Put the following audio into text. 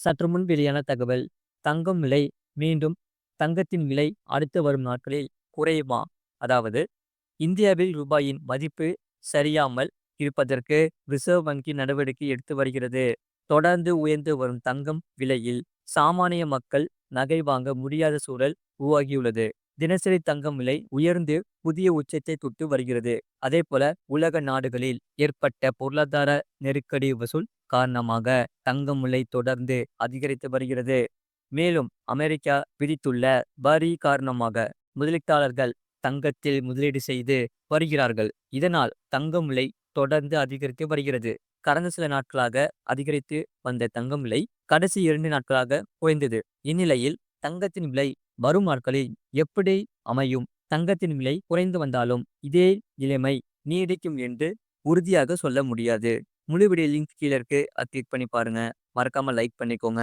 சற்று முன் வெளியான தகவல் தங்கம் விலை மீண்டும் தங்கத்தின் விலை அடுத்து வரும் நாட்களில் குறையுமா? அதாவது இந்தியாவில் ரூபாயின் மதிப்பு சரியாமல் இருப்பதற்கு ரிசர்வ் வங்கி நடவடிக்கை எடுத்து வருகிறது. தொடர்ந்து உயர்ந்து வரும் தங்கம் விலையில் சாமானிய மக்கள் நகை வாங்க முடியாத சூழல் உருவாகியுள்ளது. தினசரி தங்கம் விலை உயர்ந்து புதிய உச்சத்தை தொட்டு வருகிறது. அதேபோல உலக நாடுகளில் ஏற்பட்ட பொருளாதார நெருக்கடி வசூல் காரணமாக தங்கம் விலை தொடர்ந்து அதிகரித்து வருகிறது. மேலும் அமெரிக்கா விதித்துள்ள வரி காரணமாக முதலீட்டாளர்கள் தங்கத்தில் முதலீடு செய்து வருகிறார்கள். இதனால் தங்கம் விலை தொடர்ந்து அதிகரித்து வருகிறது. கடந்த சில நாட்களாக அதிகரித்து வந்த தங்கம் விலை கடைசி இரண்டு நாட்களாக குறைந்தது. இந்நிலையில் தங்கத்தின் விலை வரும் நாட்களில் எப்படி அமையும்? தங்கத்தின் விலை குறைந்து வந்தாலும் இதே நிலைமை நீடிக்கும் என்று உறுதியாக சொல்ல முடியாது. முழு வீடியோ லிங்க் கீழே இருக்கு. அதை கிளிக் பண்ணி பாருங்க. மறக்காம லைக் பண்ணிக்கோங்க.